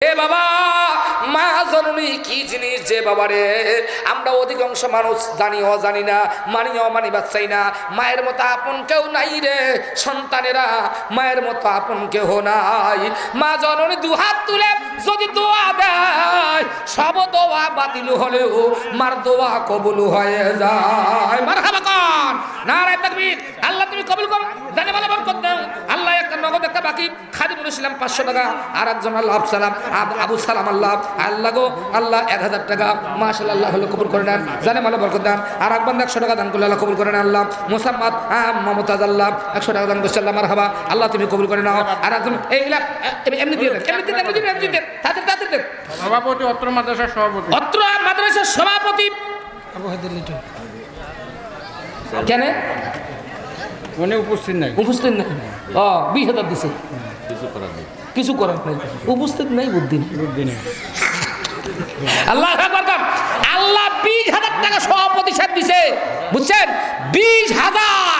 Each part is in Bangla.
এ বাবা, মা জননী, কি জিনিস যে বাবারে আমরা অধিকাংশ মানুষ জানিও জানি না, মানিও মানি বাচ্চাই না। মায়ের মতো আপন কেউ নাই রে সন্তানেরা, মায়ের মতো আপন কেউ নাই। মা জননী দুহাত তুলে যদি দোয়া দেয়, সব দোয়া বাতিল হলেও মার দোয়া কবুল হয়ে যায়। মার খাবা কন নারায় তাকবীর। আল্লাহ তুমি কবুল করো, জানে ভালো বরকত আল্লাহ একটা নগদ একটা বাকি ইসলাম পাঁচশো টাকা আর একজন আল্লাহ আবু সালাম আবু সালাম আল্লাহ আল্লাহ গো আল্লাহ এক হাজার টাকা মাশাল আল্লাহ হলো কবুল করে নেন জানে ভালো বরকত দান। আর এক বান্ধব একশো টাকা দান করলে আল্লাহ কবুল করে নেন আল্লাহ। মোসাম্মদ মমতাজ আল্লাহ একশো টাকা দান করছে আল্লাহ মার হাবা আল্লাহ তুমি কবুল করে নাও। আর একজন এইগুলা এমনি দিয়ে দেন এমনি দিয়ে দেন এমনি দেন, এমনি দেন তাড়াতাড়ি তাড়াতাড়ি দেন। সভাপতি অত্র মাদ্রাসার সভাপতি। অত্র মাদ্রাসার সভাপতি। কেন? উনি উপস্থিত নাই। উপস্থিত নাই। ও বিশ হাজার দিছে। কিছু করার নাই। উপস্থিত নাই বুদ্ধি নেই। আল্লাহ আল্লাহ বিশ হাজার টাকা সভাপতি সাহেব দিছে। বুঝছেন? বিশ হাজার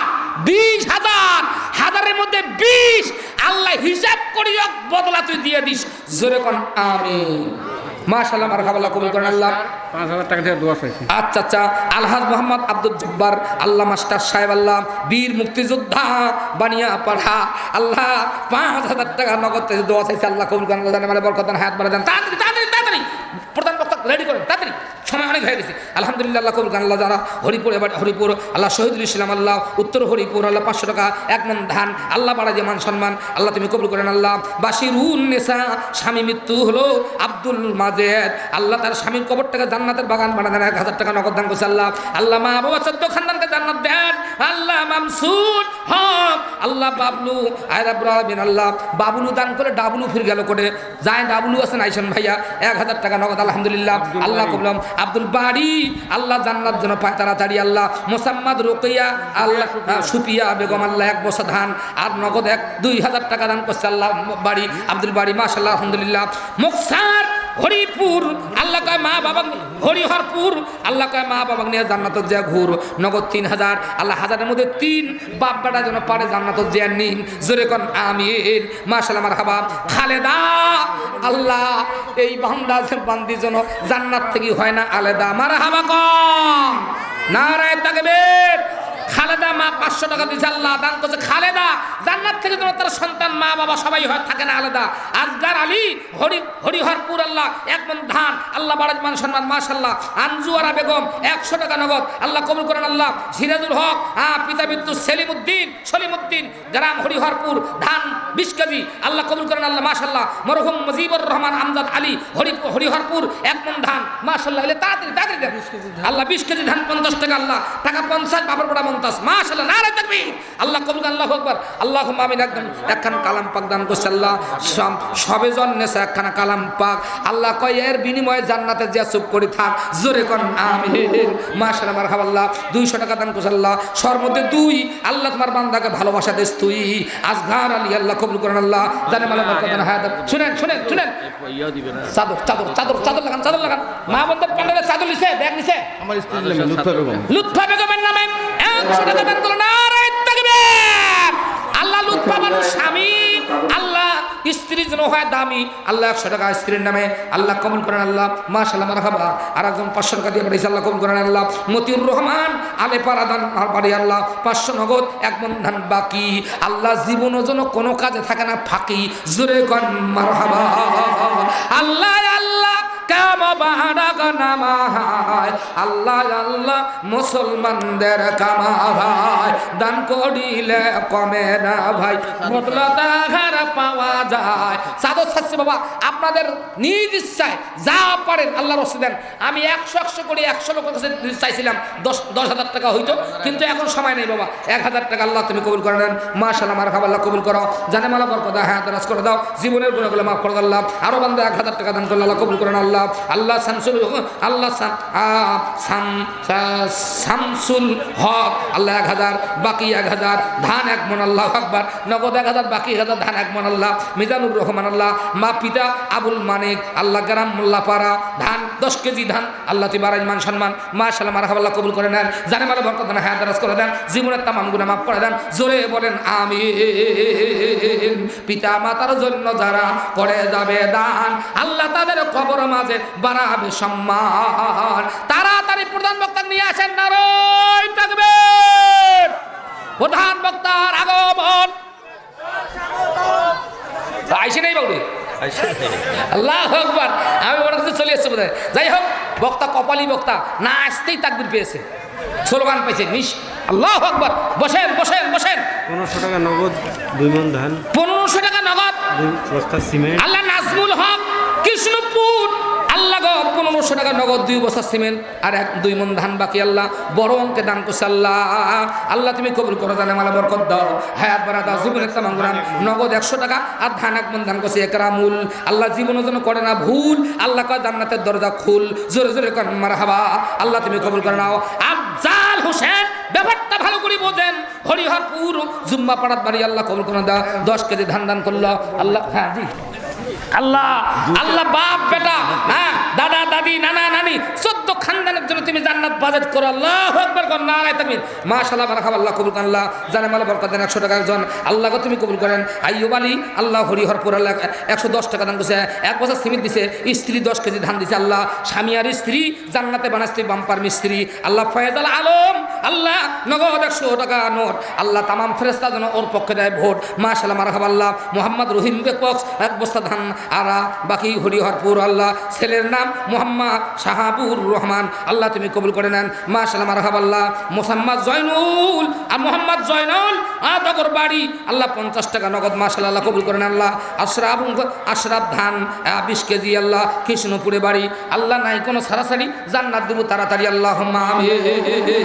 বিশ হাজার হাজারের মধ্যে বিশ। আল্লাহ হিসাব করি বদলা তুই দিয়ে দিস। জোরে কোন আমি মাশাল্লাহ মারহাবাল্লাহ কবুল করেন আল্লাহ। পাঁচ হাজার টাকা দিয়ে চাইছি। আচ্ছা আচ্ছা আলহাজ মোহাম্মদ আব্দুল জব্বার আল্লাহ মাস্টার সাহেব আল্লাহ বীর মুক্তিযোদ্ধা বানিয়া পাড়া। আল্লাহ পাঁচ হাজার টাকা নগদ দোয়া চাইছে আল্লাহ কবুল করেন আল্লাহ মানে বরকত হাত বাড়া দেন। তাড়াতাড়ি তাড়াতাড়ি তাড়াতাড়ি প্রধান বক্তা রেডি করেন তাড়াতাড়ি। সময় অনেক হয়ে গেছে আলহামদুলিল্লাহ, আল্লাহ কবুল আল্লাহ যারা হরিপুর এবার হরিপুর, আল্লাহ শহীদুল ইসলাম, আল্লাহ উত্তর হরিপুর, আল্লাহ পাঁচশো টাকা, এক মন ধান, আল্লাহ বাড়া যে মান সম্মান, আল্লাহ তুমি কবুল করেন, আল্লাহ। বাসিরুন নেশা স্বামী মৃত্যু হলো আব্দুল মাজেদ। আল্লাহ তার স্বামীর কবরটাকে জান্নাতের বাগান বানা দেন এক হাজার টাকা নগদ দান করছে আল্লাহ। আল্লাহ মা বাবা চোদ্দ খানদানকে জান্নাত দেন। আল্লাহ মামসুর হক। আল্লাহ বাবলু আয়রাবুল আলমিন আল্লাহ বাবুলু দান করে ডাবলু ফির গেল করে যায় ডাবলু আছেন আইসন ভাইয়া এক হাজার টাকা নগদ আলহামদুলিল্লাহ। আল্লাহ কবলাম। আব্দুল বাড়ি। আল্লাহ জান্নাত জন্য পায় তাড়াতাড়ি আল্লাহ মোসাম্মদ রোকেয়া আল্লাহ সুপিয়া বেগম আল্লাহ এক বছর ধান আর নগদ এক দুই হাজার টাকা দান করছে আল্লাহ বাড়ি আব্দুল বাড়ি মাশাল্লাহ আলহামদুলিল্লাহ। মুকসার হরিপুর। আল্লাহ কয়, মা বাবা হরিহরপুর। আল্লাহ কয়, মা বাবা নিয়ে জান্নাত যে ঘুর। নগদ তিন হাজার। আল্লাহ হাজারের মধ্যে তিন। বাপ যেন পারে জান্নাত যে নিন। জোরে কন, আমিন। মাশাল্লাহ আমার হাবা খালেদা, আল্লাহ, এই বান্দা বান্দি যেন জান্নাত থেকে হয় না, আলেদা। আমার হাবা কন। নারায় তাকবীর। খালেদা মা পাঁচশো টাকা দিয়েছে আল্লাহ দান করছে। খালেদা, জান্নাত থেকে যেন তার সন্তান মা বাবা সবাই হয়, থাকে না আলাদা। আজগার আলী, হরি হরিহরপুর আল্লাহ, এক মন ধান, আল্লাহ বারাজ মান সম্মান মাশাল্লাহ আনজুয়ারা বেগম, একশো টাকা নগদ, আল্লাহ কবুল করেন আল্লাহ। সিরাজুল হক হ্যাঁ পিতা বিদ্যুৎ সেলিমুদ্দিন, সলিমুদ্দিন, গ্রাম হরিহরপুর, ধান বিশ কেজি আল্লাহ কবুল করেন আল্লাহ মাশাল্লাহ মরহুম মুজিবুর রহমান আমজাদ আলী হরি হরিহরপুর এক মন ধান মাশাল্লাহ এলে তাড়াতাড়ি তাড়াতাড়ি দেন। আল্লাহ বিশ কেজি ধান পঞ্চাশ টাকা আল্লাহ টাকা পঞ্চাশ বাবার পড়া মমতাজ মাশাল্লাহ নারে থাকবি আল্লাহ কবুল আল্লাহ আকবার। আল্লাহ আমিন একদম একখান কালাম পাক দান করছে আল্লাহ। সব- জন্মেছে একখানা কালাম পাক। আল্লাহ কয় এর বিনিময়ে জান্নাতে যে চুপ করে থাক। জোরে কন আমিন। মাশাল্লাহ আমার আল্লাহ দুইশো টাকা দান করছে আল্লাহ। সর মধ্যে দুই আল্লাহ তোমার বান্দাকে ভালোবাসা দেশ তুই। আজগার আলী আল্লাহ কবুল করেন আল্লাহ। জানে মালা দান হায়াত। শুনেন শুনেন শুনেন। চাদর চাদর চাদর চাদর লাগান চাদর লাগান। মা বন্ধু প্যান্ডেলের চাদর নিছে ব্যাগ নিছে। আমার স্ত্রীর নামে লুৎফা বেগম লুৎফা বেগমের নামে একশো টাকা দান করল হয় দামি। আল্লাহ একশো টাকা স্ত্রীর নামে আল্লাহ কমন করেন আল্লাহ। মাশাল্লাহ মারহাবা। আর একজন পাঁচশো টাকা দিয়ে পাঠিয়েছে আল্লাহ কমন করেন আল্লাহ। মতিউর রহমান, আলে পারাদান বাড়ি আল্লাহ। পাঁচশো নগদ, এক মন ধান বাকি। আল্লাহ জীবনের জন্য কোনো কাজে থাকে না, ফাঁকি। জোরে কন মারহাবা। আল্লাহ আল্লাহ আল্লাহ আল্লাহ, মুসলমানদের কামাভাই দান করিলে কমে না ভাই। বদলা পাওয়া যায়। সাদর সাচ্ছি বাবা, আপনাদের নিজ ইচ্ছায় যা পারেন আল্লাহ রসে দেন। আমি একশো একশো করে একশো লোকের কাছে চাইছিলাম, দশ দশ হাজার টাকা হইতো, কিন্তু এখন সময় নেই বাবা। এক হাজার টাকা আল্লাহ তুমি কবুল করে নেন। মাশাল্লাহ আমার খাবার কবুল করো। জানে মালা বরকত হ্যাঁ করে দাও। জীবনের গুণাগুলো মাফ করে আল্লাহ। আরও বান্ধব এক হাজার টাকা দান করলে আল্লাহ কবুল করেন আল্লাহ। আল্লাহ শামসুল আল্লাহ শাম আ, শাম শা- শামসুল হক আল্লাহ এক হাজার বাকি এক হাজার ধান এক মন আল্লাহ আকবার নগদ এক হাজার বাকি এক হাজার ধান এক মন আল্লাহ মিজানুর রহমান আল্লাহ মা পিতা আবুল মানিক আল্লাহ গ্রাম মোল্লাপাড়া ধান দশ কেজি ধান আল্লাহ তুই বারাজ মান সম্মান মা সাল্লাম আল্লাহ কবুল করে নেন জানে মালে বরকত দেন হায়াত করে দেন জীবনের তামাম গুণা মাফ করে দেন জোরে বলেন আমি পিতা মাতার জন্য যারা করে যাবে দান আল্লাহ তাদের কবর মাঝে বাড়াবে সম্মান। তাড়াতাড়ি প্রধান বক্তা নিয়ে আসেন নারয় থাকবে প্রধান বক্তার আগমন। আইসে নেই বাবু আল্লাহ আকবার। আমি কাছে চলে এসেছি বোধহয়। যাই হোক বক্তা কপালি বক্তা না আসতেই তাকবির পেয়েছে। স্লোগান পেয়েছে নিস আল্লাহ আকবার। বসেন বসেন বসেন। পনেরোশো টাকা নগদ দুই মন ধান। পনেরোশো টাকা নগদ। আল্লাহ নাজমুল হক কৃষ্ণপুর। গো পনেরোশো টাকা নগদ দুই বছর সিমেন্ট আর এক, দুই মন ধান বাকি, আল্লাহ বড় অঙ্কে দান করছে, আল্লাহ। আল্লাহ, তুমি কবুল করো, জানে মালা বরকত দাও, হায়াত বাড়া দাও, জীবনের তামাঙ্গুরান নগদ একশো টাকা আর ধান এক মন দান করছে, একরামুল। আল্লাহ জীবনের জন্য করে না ভুল, আল্লাহ কয় জান্নাতের দরজা খুল, জোরে জোরে কর মার হাবা আল্লাহ, তুমি কবুল করে নাও। আফজাল হোসেন, ব্যাপারটা ভালো করে বোঝেন। হরিহরপুর জুম্মা পাড়ার বাড়ি, আল্লাহ কবুল করে দাও দশ কেজি ধান দান করল, আল্লাহ হ্যাঁ জি। আল্লাহ আল্লাহ বাপ বেটা হ্যাঁ দাদা দাদি নানা নানি খানদানের জন্য তুমি জান্নাত বাজেট করো। আল্লাহ একবার কর না তুমি মাশাআল্লাহ বারাকাত আল্লাহ, কবুল করেন আল্লাহ। জানে মালা বরকত দেন একশো টাকা একজন আল্লাহকে তুমি কবুল করেন। আইয়ুব আলী, আল্লাহ হরিহরপুর আল্লাহ একশো দশ টাকা দান করছে এক বছর সিমেন্ট দিছে, স্ত্রী দশ কেজি ধান দিছে, আল্লাহ স্বামী আর স্ত্রী জান্নাতে বানাস্ত্রী বাম্পার মিস্ত্রি। আল্লাহ ফয়েজ আল আলম, আল্লাহ নগদ একশো টাকা নোট। আল্লাহ তামাম ফেরেস্তা যেন ওর পক্ষে দেয় ভোট। মাশাল্লাহ মারাহাব আল্লাহ। মোহাম্মদ রহিম বেকস এক বস্তা ধান। আরা, বাকি হরিহরপুর আল্লাহ। ছেলের নাম মোহাম্মদ শাহাবুর রহমান। আল্লাহ তুমি কবুল করে নেন। মাশাল্লাহ মারাহাব আল্লাহ মোসাম্মদ জয়নুল আর মোহাম্মদ জয়নুল, আদগর বাড়ি। আল্লাহ পঞ্চাশ টাকা নগদ মাশাল্লাহ আল্লাহ কবুল করেন আল্লাহ। আশরাফ আশরাফ ধান বিশ কেজি, আল্লাহ। কৃষ্ণপুরে বাড়ি। আল্লাহ নাই কোনো সারাসারি, জান্নাত দেবো তাড়াতাড়ি আল্লাহ আমি